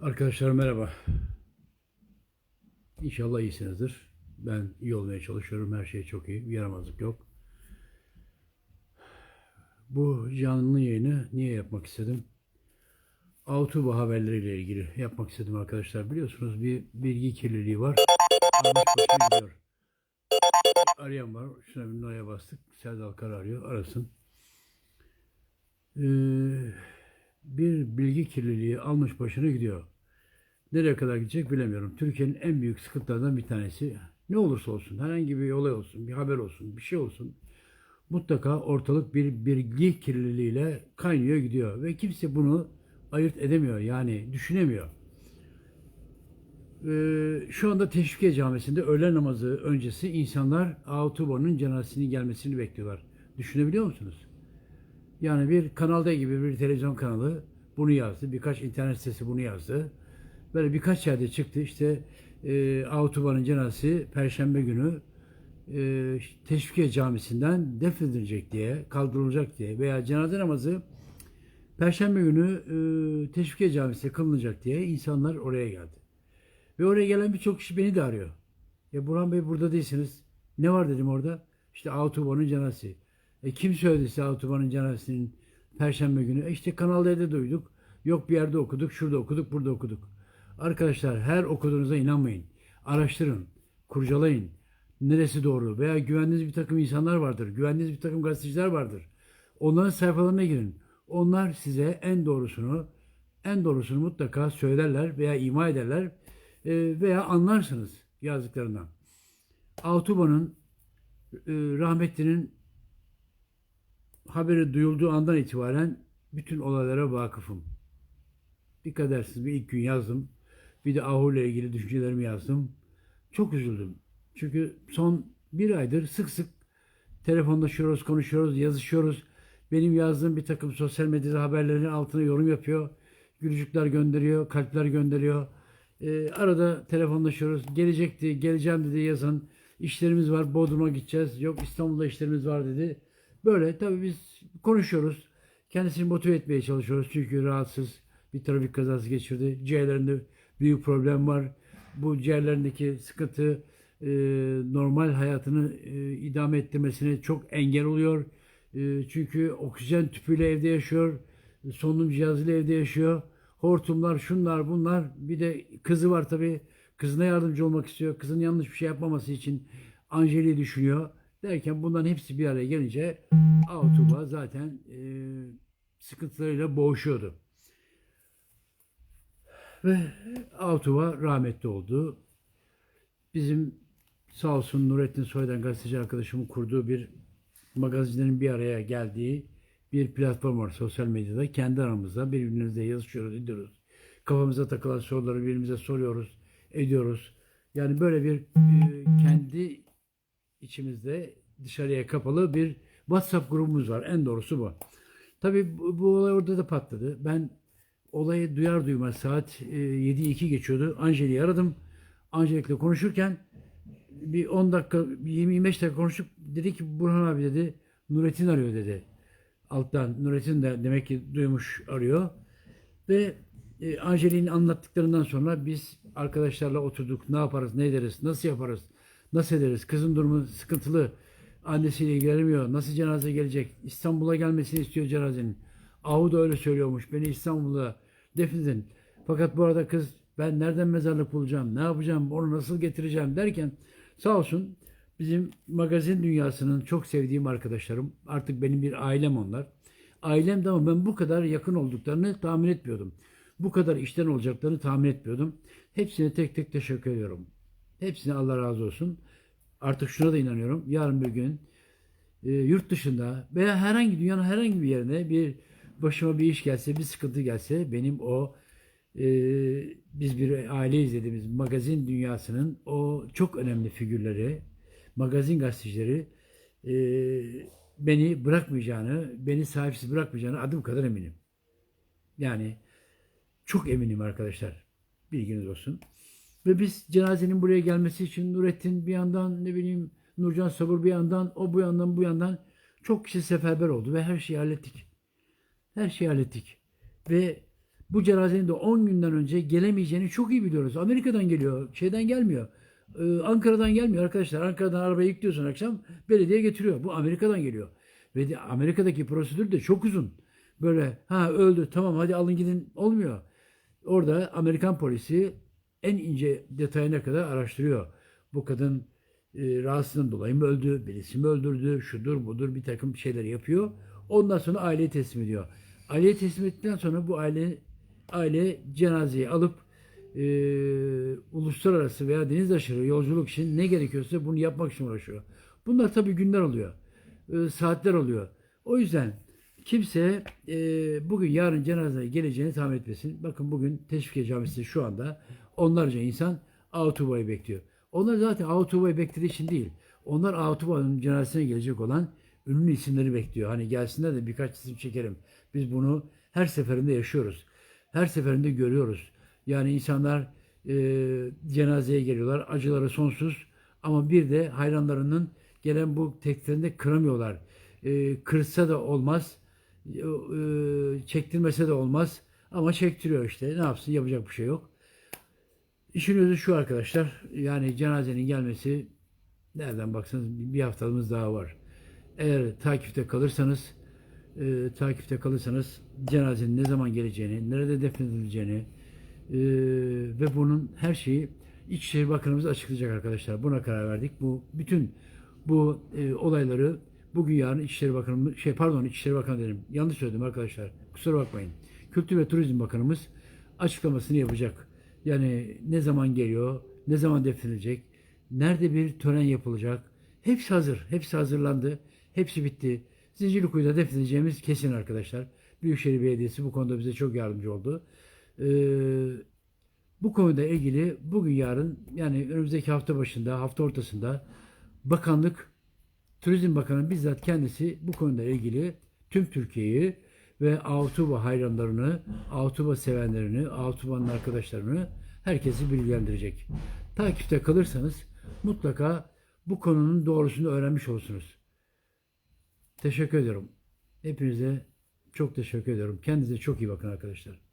Arkadaşlar merhaba. İnşallah iyisinizdir. Ben iyi olmaya çalışıyorum. Her şey çok iyi. Bir yaramazlık yok. Bu canlı yayını niye yapmak istedim? Autuba haberleriyle ilgili yapmak istedim arkadaşlar. Biliyorsunuz bir bilgi kirliliği var. Arayan var. Şuna bir noya bastık. Serdal Kara arıyor. Arasın. Ee, bir bilgi kirliliği almış başına gidiyor. Nereye kadar gidecek bilemiyorum. Türkiye'nin en büyük sıkıntılarından bir tanesi ne olursa olsun, herhangi bir olay olsun, bir haber olsun, bir şey olsun mutlaka ortalık bir bilgi kirliliğiyle kaynıyor gidiyor ve kimse bunu ayırt edemiyor yani düşünemiyor. Ee, şu anda Teşvikiye Camisi'nde öğle namazı öncesi insanlar Autuba'nın cenazesinin gelmesini bekliyorlar. Düşünebiliyor musunuz? Yani bir kanalda gibi bir televizyon kanalı bunu yazdı. Birkaç internet sitesi bunu yazdı. Böyle birkaç yerde çıktı. İşte e, Autuba'nın cenazesi Perşembe günü e, Teşvikiye Camisi'nden defnedilecek diye, kaldırılacak diye veya cenaze namazı Perşembe günü e, Teşvikiye Camisi'nde kılınacak diye insanlar oraya geldi. Ve oraya gelen birçok kişi beni de arıyor. Ya Burhan Bey burada değilsiniz. Ne var dedim orada? İşte Autuba'nın cenazesi. E kim söyledi size Autuba'nın cenazesinin Perşembe günü? E işte Kanal D'de duyduk. Yok bir yerde okuduk, şurada okuduk, burada okuduk. Arkadaşlar her okuduğunuza inanmayın. Araştırın, kurcalayın. Neresi doğru veya güvendiğiniz bir takım insanlar vardır. Güvendiğiniz bir takım gazeteciler vardır. Onların sayfalarına girin. Onlar size en doğrusunu, en doğrusunu mutlaka söylerler veya ima ederler e, veya anlarsınız yazdıklarından. Autuba'nın e, rahmetlinin haberi duyulduğu andan itibaren bütün olaylara vakıfım. Dikkat edersiniz bir ilk gün yazdım. Bir de Ahu ile ilgili düşüncelerimi yazdım. Çok üzüldüm. Çünkü son bir aydır sık sık telefonlaşıyoruz, konuşuyoruz, yazışıyoruz. Benim yazdığım bir takım sosyal medyada haberlerin altına yorum yapıyor. Gülücükler gönderiyor, kalpler gönderiyor. Ee, arada telefonlaşıyoruz. Gelecekti, geleceğim dedi yazın. İşlerimiz var, Bodrum'a gideceğiz. Yok İstanbul'da işlerimiz var dedi. Böyle tabii biz konuşuyoruz. Kendisini motive etmeye çalışıyoruz. Çünkü rahatsız bir trafik kazası geçirdi. Ciğerlerinde büyük problem var. Bu ciğerlerindeki sıkıntı e, normal hayatını e, idame ettirmesine çok engel oluyor. E, çünkü oksijen tüpüyle evde yaşıyor. Solunum cihazıyla evde yaşıyor. Hortumlar, şunlar, bunlar. Bir de kızı var tabii. Kızına yardımcı olmak istiyor. Kızın yanlış bir şey yapmaması için Anjeli'yi düşünüyor. Derken bunların hepsi bir araya gelince Autuba zaten e, sıkıntılarıyla boğuşuyordu. Ve Autuba rahmetli oldu. Bizim sağ olsun Nurettin Soydan gazeteci arkadaşımın kurduğu bir magazinlerin bir araya geldiği bir platform var sosyal medyada. Kendi aramızda birbirimizle yazışıyoruz, ediyoruz. Kafamıza takılan soruları birbirimize soruyoruz, ediyoruz. Yani böyle bir e, kendi içimizde dışarıya kapalı bir WhatsApp grubumuz var. En doğrusu bu. Tabii bu, bu olay orada da patladı. Ben olayı duyar duymaz saat e, 7'yi 2 geçiyordu. Angeli'yi aradım. Angelik'le konuşurken bir 10 dakika, 20-25 dakika konuştuk. Dedi ki Burhan abi dedi Nurettin arıyor dedi. Alttan Nurettin de demek ki duymuş arıyor. Ve e, Angelik'in anlattıklarından sonra biz arkadaşlarla oturduk. Ne yaparız, ne ederiz, nasıl yaparız, nasıl ederiz? Kızın durumu sıkıntılı. Annesiyle ilgilenemiyor. Nasıl cenaze gelecek? İstanbul'a gelmesini istiyor cenazenin. Ahu da öyle söylüyormuş. Beni İstanbul'da defnedin. Fakat bu arada kız ben nereden mezarlık bulacağım, ne yapacağım, onu nasıl getireceğim derken sağ olsun bizim magazin dünyasının çok sevdiğim arkadaşlarım. Artık benim bir ailem onlar. Ailem de ama ben bu kadar yakın olduklarını tahmin etmiyordum. Bu kadar işten olacaklarını tahmin etmiyordum. Hepsine tek tek teşekkür ediyorum. Hepsine Allah razı olsun. Artık şuna da inanıyorum. Yarın bir gün e, yurt dışında veya herhangi dünyanın herhangi bir yerine bir başıma bir iş gelse, bir sıkıntı gelse benim o e, biz bir aile izlediğimiz magazin dünyasının o çok önemli figürleri, magazin gazetecileri e, beni bırakmayacağını, beni sahipsiz bırakmayacağını adım kadar eminim. Yani çok eminim arkadaşlar. Bilginiz olsun. Ve biz cenazenin buraya gelmesi için Nurettin bir yandan ne bileyim Nurcan Sabır bir yandan o bu yandan bu yandan çok kişi seferber oldu ve her şeyi hallettik. Her şeyi hallettik. Ve Bu cenazenin de 10 günden önce gelemeyeceğini çok iyi biliyoruz. Amerika'dan geliyor, şeyden gelmiyor. Ee, Ankara'dan gelmiyor arkadaşlar. Ankara'dan arabayı yüklüyorsun akşam, belediye getiriyor. Bu Amerika'dan geliyor. Ve de Amerika'daki prosedür de çok uzun. Böyle ha öldü tamam hadi alın gidin olmuyor. Orada Amerikan polisi en ince detayına kadar araştırıyor. Bu kadın e, rahatsızlığından dolayı mı öldü, birisi mi öldürdü, şudur budur bir takım şeyler yapıyor. Ondan sonra aileye teslim ediyor. Aileye teslim ettikten sonra bu aile aile cenazeyi alıp e, uluslararası veya deniz aşırı yolculuk için ne gerekiyorsa bunu yapmak için uğraşıyor. Bunlar tabii günler oluyor. E, saatler oluyor. O yüzden kimse e, bugün yarın cenazeye geleceğini tahmin etmesin. Bakın bugün Teşvikiye Camisi şu anda onlarca insan Avtuba'yı bekliyor. Onlar zaten Avtuba'yı beklediği için değil. Onlar Avtuba'nın cenazesine gelecek olan ünlü isimleri bekliyor. Hani gelsinler de birkaç isim çekelim. Biz bunu her seferinde yaşıyoruz. Her seferinde görüyoruz. Yani insanlar e, cenazeye geliyorlar. Acıları sonsuz. Ama bir de hayranlarının gelen bu teklerini kıramıyorlar. E, kırsa da olmaz. E, e, çektirmese de olmaz. Ama çektiriyor işte. Ne yapsın? Yapacak bir şey yok. İşin özü şu arkadaşlar. Yani cenazenin gelmesi nereden baksanız bir haftalığımız daha var. Eğer takipte kalırsanız e, takipte kalırsanız cenazenin ne zaman geleceğini, nerede defnedileceğini e, ve bunun her şeyi İçişleri Bakanımız açıklayacak arkadaşlar. Buna karar verdik. Bu bütün bu e, olayları bugün yarın İçişleri Bakanımız şey pardon İçişleri Bakanı dedim. Yanlış söyledim arkadaşlar. Kusura bakmayın. Kültür ve Turizm Bakanımız açıklamasını yapacak. Yani ne zaman geliyor, ne zaman defnedilecek, nerede bir tören yapılacak. Hepsi hazır. Hepsi hazırlandı. Hepsi bitti. Zincirlikuyu'da defnedeceğimiz kesin arkadaşlar. Büyükşehir Belediyesi bu konuda bize çok yardımcı oldu. Ee, bu konuda ilgili bugün yarın yani önümüzdeki hafta başında, hafta ortasında bakanlık, Turizm Bakanı bizzat kendisi bu konuda ilgili tüm Türkiye'yi ve Avtuba hayranlarını, Avtuba sevenlerini, Avtuba'nın arkadaşlarını herkesi bilgilendirecek. Takipte kalırsanız mutlaka bu konunun doğrusunu öğrenmiş olursunuz. Teşekkür ediyorum. Hepinize çok teşekkür ediyorum. Kendinize çok iyi bakın arkadaşlar.